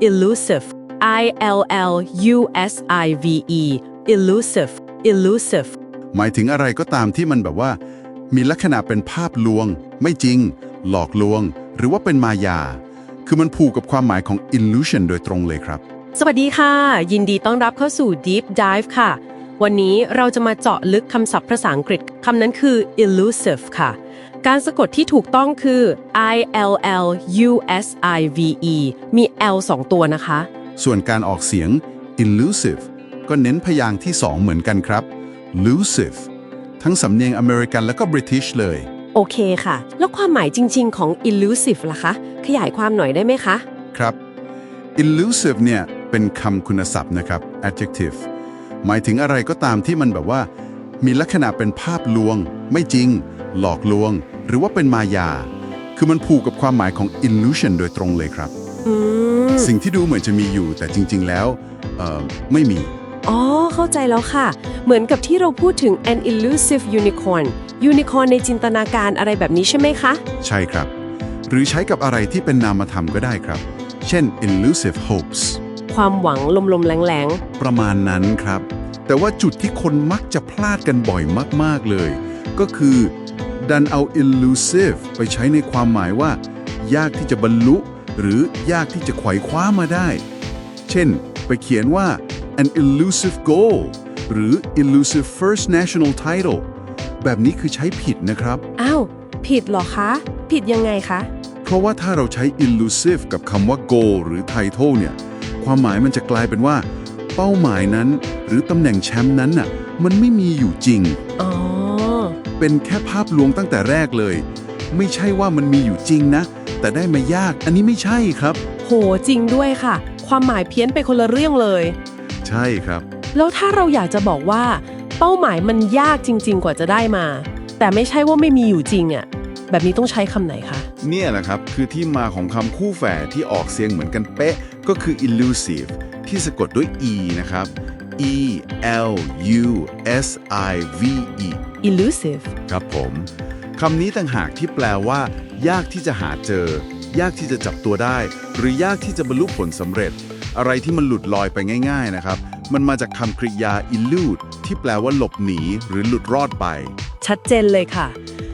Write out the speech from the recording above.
elusive I L L U S I V E elusive elusive หมายถึงอะไรก็ตามที่มันแบบว่า มีลักษณะเป็นภาพลวง ไม่จริง หลอกลวง หรือว่าเป็นมายา คือมันผูกกับความหมายของ illusion โดยตรงเลยครับ สวัสดีค่ะ ยินดีต้อนรับเข้าสู่ Deep Dive ค่ะ วันนี้เราจะมาเจาะลึกคำศัพท์ภาษาอังกฤษคำนั้นคือ elusive ค่ะ การสะกดที่ถูกต้องคือ I L L U S I V E มี L สองตัวนะคะ ส่วนการออกเสียง elusive ก็เน้นพยางค์ที่ 2 เหมือนกันครับ elusive ทั้งสำเนียงอเมริกันและก็ British เลย โอเคค่ะ แล้วความหมายจริง ๆ ของ elusive ล่ะคะ ขยายความหน่อยได้ไหมคะ ครับ elusive เนี่ยเป็นคำคุณศัพท์นะครับ adjective หมายถึงอะไรก็ตามที่มันแบบว่า มีลักษณะเป็นภาพลวง ไม่จริง หลอกลวง หรือว่าเป็นมายา คือมันผูกกับความหมายของ illusion โดยตรงเลยครับอืมสิ่งที่ดูเหมือนจะมีอยู่แต่จริง ๆ แล้วเอ่อไม่มี อ๋อ เข้าใจแล้วค่ะ เหมือนกับที่เราพูดถึง an elusive unicorn unicorn ในจินตนาการอะไรแบบนี้ใช่ไหมคะ ใช่ครับ หรือใช้กับอะไรที่เป็นนามธรรมก็ได้ครับ เช่น elusive hopes ความหวังลมๆแรงประมาณนั้นครับ แต่ว่าจุดที่คนมักจะพลาดกันบ่อยมาก ๆ เลย ก็คือดันเอา elusive ไปใช้ในความหมายว่า ยากที่จะบรรลุ หรือยากที่จะไขว่คว้ามาได้ เช่น ไปเขียนว่า an elusive goal หรือ elusive first national title แบบนี้คือใช้ผิดนะครับๆอ้าว ผิดเหรอคะ ผิดยังไงคะ เพราะว่าถ้าเราใช้ elusive กับคำว่า goal หรือ title เนี่ย ความหมายมันจะกลายเป็นว่า เป้าหมายนั้น หรือตำแหน่งแชมป์นั้นน่ะมันไม่มีอยู่จริง อ๋อ เป็นแค่ภาพลวงตั้งแต่แรกเลย ไม่ใช่ว่ามันมีอยู่จริงนะ แต่ได้มายากอันนี้ไม่ใช่ครับ โหจริงด้วยค่ะ ความหมายเพี้ยนไปคนละเรื่องเลย ใช่ครับ แล้วถ้าเราอยากจะบอกว่า เป้าหมายมันยากจริง ๆ กว่าจะได้มา แต่ไม่ใช่ว่าไม่มีอยู่จริงอะ แบบนี้ต้องใช้คำไหนคะ เนี่ยแหละครับ คือที่มาของคำคู่แฝดที่ออกเสียงเหมือนกันเป๊ะ ก็คือ elusive ที่สะกดด้วย e นะครับ e l u s i v e elusive ครับผมคำนี้ต่างหากที่แปลว่า ยากที่จะหาเจอ ยากที่จะจับตัวได้ หรือยากที่จะบรรลุผลสำเร็จ อะไรที่มันหลุดลอยไปง่าย ๆ นะครับ มันมาจากคำกริยา elude ที่แปลว่าหลบหนี หรือหลุดรอดไป ชัดเจนเลยค่ะ